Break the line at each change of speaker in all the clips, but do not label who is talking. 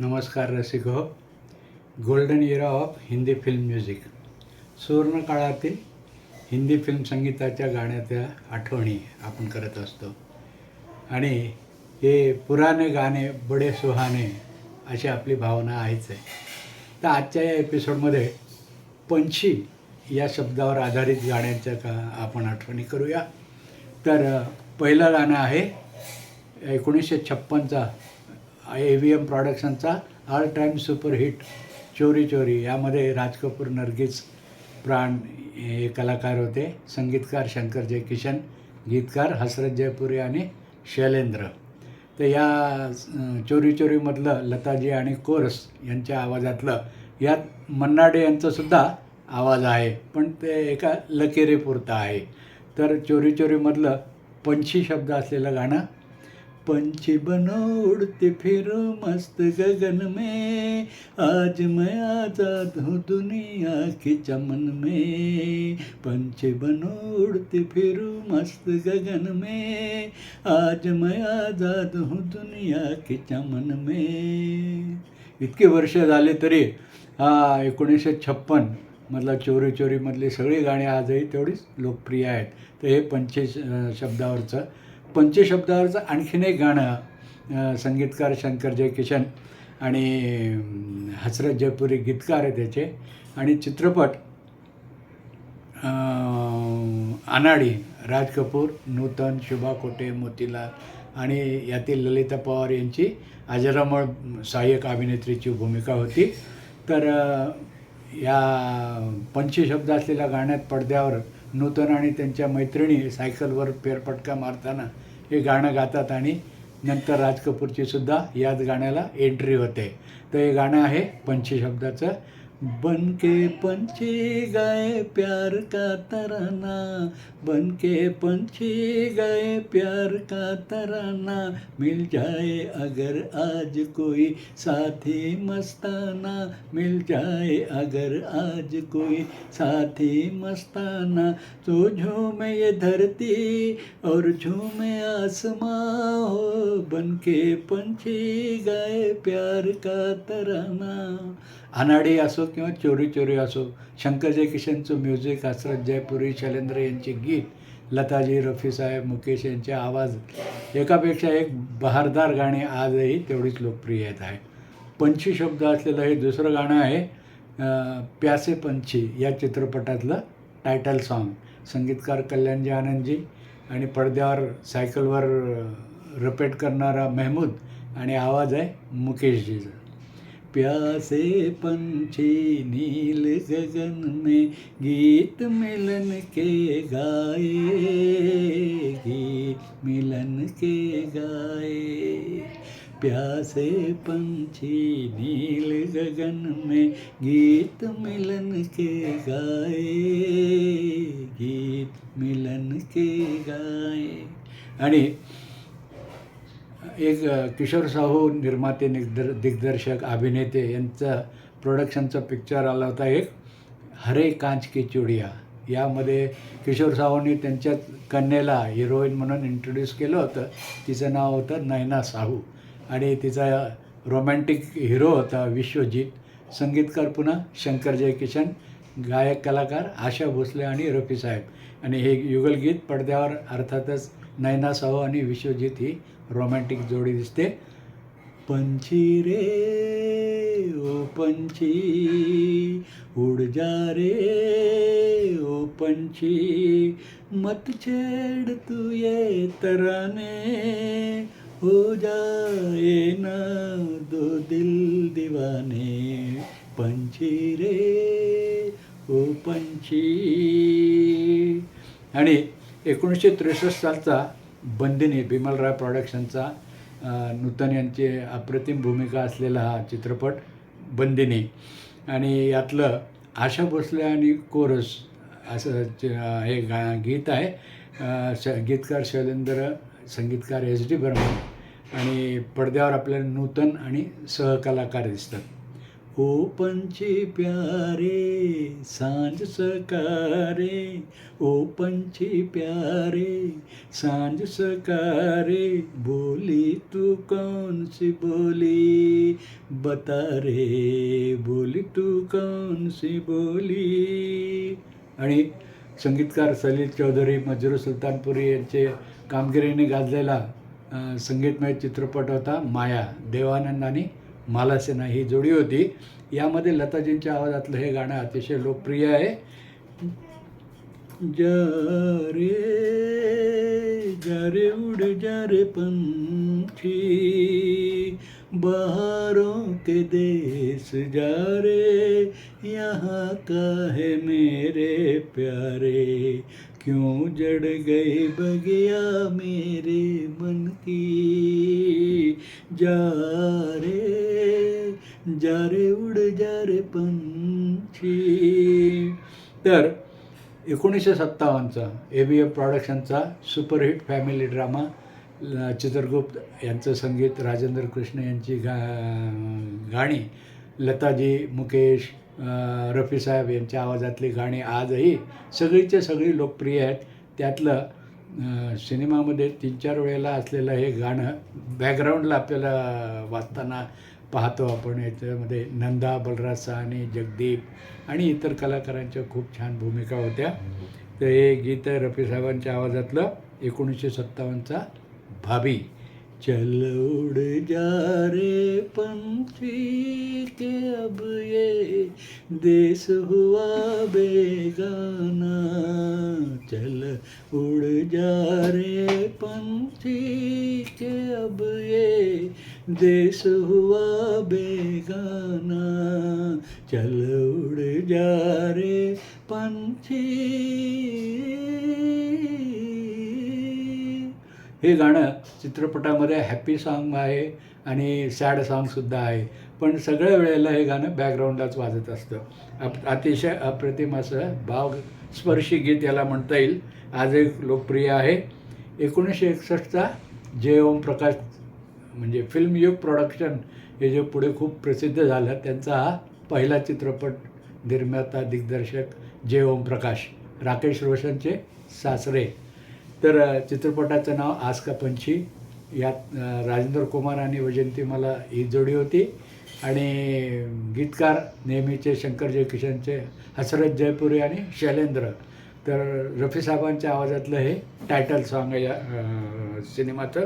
नमस्कार रसिक हो golden era of Hindi film music सुवर्ण काळातील हिंदी फिल्म संगीताच्या गाण्याच्या आठवणी आपण करत असतो. आणि हे पुराने गाणे बडे सुहाने अशी आपली भावना आहेच आहे. तर आजच्या या एपिसोडमध्ये पंछी या शब्दावर आधारित गाण्यांच्या का आपण आठवणी करूया. तर पहिलं गाणं आहे एकोणीसशे छप्पनचा ए व्ही एम प्रॉडक्शनचा ऑल टाईम सुपरहिट चोरी चोरी. यामध्ये राज कपूर नरगीज प्राण हे कलाकार होते. संगीतकार शंकर जयकिशन गीतकार हसरत जयपुरी आणि शैलेंद्र. तर या चोरी चोरीमधलं लताजी आणि कोरस यांच्या आवाजातलं यात मन्नाडे यांचासुद्धा आवाज आहे. पण ते एका लकेरीपुरतं आहे. तर चोरी चोरीमधलं पंछी शब्द असलेलं गाणं पंछी बनो उड़ते फिरो मस्त गगन में। आज मैं आज़ाद हूँ दुनिया के चमन में। पंछी बनो उड़ते फिरो मस्त गगन में। आज मैं आज़ाद हूँ दुनिया के चमन में। इतके वर्ष झाले तरी हा एकोणीसशे छप्पन मधला चोरी चोरीमधली सगळी गाणी आजही तेवढीच लोकप्रिय आहेत. तर हे पंचे शब्दावरचं पंचशब्दावरचं आणखीन एक गाणं संगीतकार शंकर जयकिशन आणि हसरत जयपुरी गीतकार आहे त्याचे. आणि चित्रपट अनाडी राज कपूर नूतन शुभा कोटे मोतीलाल आणि यातील ललिता पवार यांची अजरामळ सहाय्यक अभिनेत्रीची भूमिका होती. तर या पंचशब्द असलेल्या गाण्यात पडद्यावर नूतन आणि त्यांच्या मैत्रिणी सायकलवर फेरफटका मारताना हे गाणं गातात आणि नंतर राज कपूरची सुद्धा याच गाण्याला एंट्री होते. तर हे गाणं आहे पंचशब्दाचं. बन के पंछी गए प्यार का तराना। बन के पंछी गए प्यार का तराना। मिल जाए अगर आज कोई साथी मस्ताना। मिल जाए अगर आज कोई साथी मस्ताना। तो झूमे ये धरती और झूमे आसमां हो। बन के पंछी गए प्यार का तराना। अनाडी असो किंवा चोरी चोरी असो शंकर जयकिशनचं म्युझिक हसरत जयपुरी शैलेंद्र यांचे गीत लताजी रफीसाहेब मुकेश यांचे आवाज एकापेक्षा एक बहारदार गाणे आजही तेवढीच लोकप्रिय आहे. पंछी शब्द असलेलं हे दुसरं गाणं आहे प्यासे पंछी या चित्रपटातलं टायटल सॉन्ग संगीतकार कल्याणजी आनंदजी आणि पडद्यावर सायकलवर रपेट करणारा मेहमूद आणि आवाज आहे मुकेशजीचा. प्यासे पंछी नील गगन में गीत मिलन के गाए, गीत मिलन के गाए। प्यासे पंछी नील गगन में गीत मिलन के गाए, गीत मिलन के गाए। आणि एक किशोर साहू निर्माते दिग्दर दिग्दर्शक अभिनेते यांचं प्रोडक्शनचा पिक्चर आला होता एक हरे कांच की चुडिया. यामध्ये किशोर साहूंनी त्यांच्या कन्येला हिरोईन म्हणून इंट्रोड्यूस केलं होतं. तिचं नाव होतं नयना साहू. आणि तिचा रोमॅन्टिक हिरो होता विश्वजीत. संगीतकार पुन्हा शंकर जयकिशन गायक कलाकार आशा भोसले आणि रफी साहेब. आणि हे युगलगीत पडद्यावर अर्थातच नयना साहू आणि विश्वजीत ही रोमॅन्टिक जोडी दिसते. पंछी रे ओ पंछी उड़ जा रे ओ पंछी मत छेड़ तू ये तराने हो जाए ना दो दिल दीवाने. पंछी रे ओ पंछी. आणि एकोणीसशे त्रेसष्ट सालचा बंदिनी बिमलराय प्रॉडक्शनचा नूतन यांची अप्रतिम भूमिका असलेला हा चित्रपट बंदिनी. आणि यातलं आशा भोसले आणि कोरस असं हे गा गीत आहे श गीतकार शैलेंद्र संगीतकार एस डी बर्मन. आणि पडद्यावर आपल्याला नूतन आणि सहकलाकार दिसतात. ओ पंछी प्यारे सांझ सकारे। ओ पंछी प्यारे सांझ सकारे। बोली तू कौन सी बोली? बता रे बोली तू कौन सी बोली? आणि संगीतकार सलील चौधरी मजरू सुलतानपुरी यांचे कामगिरीने गाजलेला संगीतमय चित्रपट होता माया देवानंद आणि मालासेना ही जोडी होती. यामध्ये लताजींच्या आवाजातलं हे गाणं अतिशय लोकप्रिय आहे. जा रे रे उड़ जरे पंछी बहारों के देश जा रे यहाँ का है मेरे प्यारे क्यों जड़ गई बगिया मेरे मन की? जा जा रे उड़ जा रे पंछी. तर एकोणीसशे सत्तावन्नचा ए बी एफ प्रॉडक्शनचा सुपरहिट फॅमिली ड्रामा ल- चित्रगुप्त यांचं संगीत राजेंद्र कृष्ण यांची गा गाणी लताजी मुकेश रफीसाहेब रफी साहेब यांच्या आवाजातली गाणी आजही सगळीचे सगळी लोकप्रिय आहेत. त्यातलं सिनेमामध्ये तीन चार वेळेला असलेलं हे गाणं बॅकग्राऊंडला आपल्याला वाचताना पाहतो आपण याच्यामध्ये नंदा बलराज साहनी जगदीप आणि इतर कलाकारांच्या खूप छान भूमिका होत्या. तर हे गीत आहे रफी साहेबांच्या आवाजातलं एकोणीसशे सत्तावन्नचा भाभी. चल उड़ जा रे पंछी के अब ये देश हुआ बेगाना। चल उड़ जा रे पंछी के अब ये देश हुआ बेगाना। चल उड़ जा रे पंछी। हे गाणं चित्रपटामध्ये हॅपी साँग आहे आणि सॅड साँगसुद्धा आहे. पण सगळ्या वेळेला हे गाणं बॅकग्राऊंडलाच वाजत असतं. अप अतिशय अप्रतिम असं भावस्पर्शी गीत याला म्हणता येईल. आजही लोकप्रिय आहे. एकोणीसशे एकसष्टचा जय ओम प्रकाश म्हणजे फिल्म युग प्रोडक्शन हे जे पुढे खूप प्रसिद्ध झालं त्यांचा हा पहिला चित्रपट निर्माता दिग्दर्शक जय ओम प्रकाश राकेश रोशनचे सासरे. तर चित्रपटाचं नाव आज का पंछी. यात राजेंद्र कुमार आणि वैजंती मला ही जोडी होती. आणि गीतकार नेहमीचे शंकर जयकिशनचे हसरत जयपुरी आणि शैलेंद्र. तर रफी साहेबांच्या आवाजातलं हे टायटल सॉन्ग आहे या सिनेमाचं.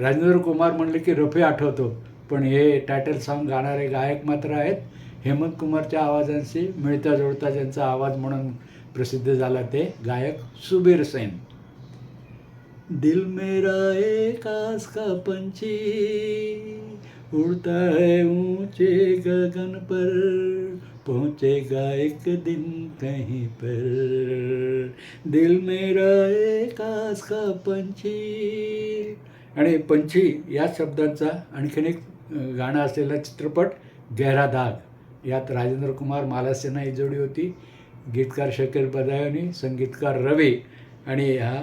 राजेंद्र कुमार म्हणले की रफी आठवतो पण हे टायटल सॉन्ग गाणारे गायक मात्र आहेत. हेमंत कुमारच्या आवाजांशी मिळता जुळता ज्यांचा आवाज म्हणून प्रसिद्ध झाला ते गायक सुबीर सेन. दिल मेरा एक आस का पंछी उड़ता है ऊंचे गगन पर पहुंचेगा एक दिन कहीं पर। दिल मेरा एक आस का पंछी। आणि पंछी या शब्दांचा आणखीन एक गाणं असलेला चित्रपट गहरा दाग. यात राजेंद्र कुमार मालासेना ही जोडी होती. गीतकार शकीर बदायोनी संगीतकार रवी आणि हा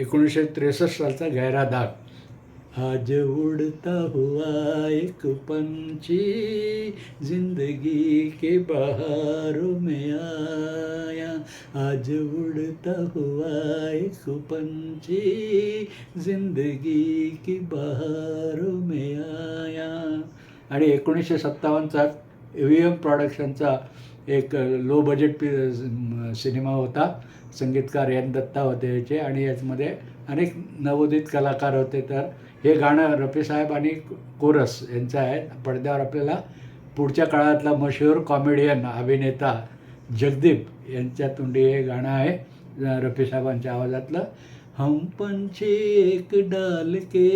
एकोणीसशे त्रेसष्ट सालचा गहरा दाग. आज उड़ता हुआ एक पंछी जिंदगी के बहारों में आया। आज उड़ता हुआ एक पंछी जिंदगी की बहारों में आया। आणि एकोणीसशे सत्तावन्नचा ई व्ही एम प्रॉडक्शनचा एक लो बजेट पि सिनेमा होता. संगीतकार एन दत्ता होते याचे आणि याच्यामध्ये अनेक नवोदित कलाकार होते. तर हे गाणं रफी साहेब आणि कोरस यांचं आहे. पडद्यावर आपल्याला पुढच्या काळातला मशहूर कॉमेडियन अभिनेता जगदीप यांच्या तोंडी हे गाणं आहे रफी साहेबांच्या आवाजातलं. हम पंछी एक डाल के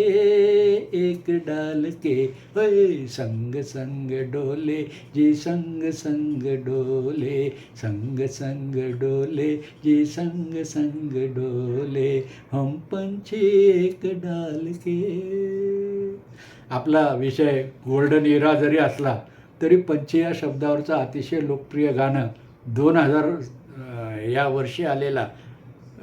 एक डाल के। ओए संग संग डोले जी संग संग डोले। संग संग डोले जी संग संग डोले। हम पंछी एक डाल के। आपला विषय गोल्डन इरा जरी असला तरी पंछी या शब्दावरचं अतिशय लोकप्रिय गाणं दोन हजार या वर्षी आलेला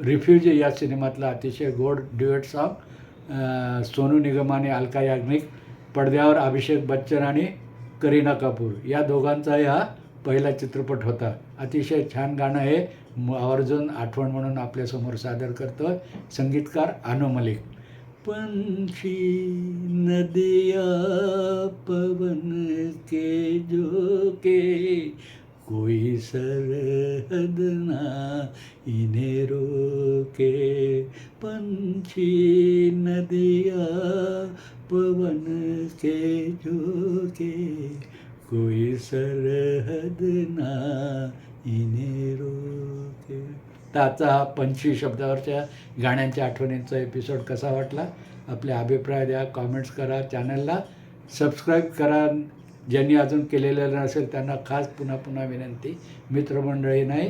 रिफ्युजी या सिनेमातला अतिशय गोड ड्युएट सॉन्ग सोनू निगम आणि अलका याग्निक पडद्यावर अभिषेक बच्चन आणि करीना कपूर. या दोघांचाही हा पहिला चित्रपट होता. अतिशय छान गाणं हे आवर्जून आठवण म्हणून आपल्यासमोर सादर करतो संगीतकार अनु मलिक. पंछी नदिया पवन के झोंके कोई सरहद ना इन्हें रोके पंछी नदिया पवन के झोंके। कोई सरहद ना इन्हें रोके ताचा हा पंछी शब्दावरच्या गाण्यांच्या आठवणींचा एपिसोड कसा वाटला? आपले अभिप्राय द्या कॉमेंट्स करा चॅनलला सबस्क्राईब करा. ज्यांनी अजून केलेलं नसेल त्यांना खास पुन्हा पुन्हा विनंती. मित्रमंडळीने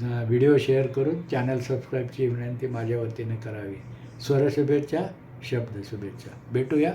व्हिडिओ शेअर करून चॅनल सबस्क्राईबची विनंती माझ्या वतीने करावी. स्वरशुभेच्छा शब्द शुभेच्छा भेटूया.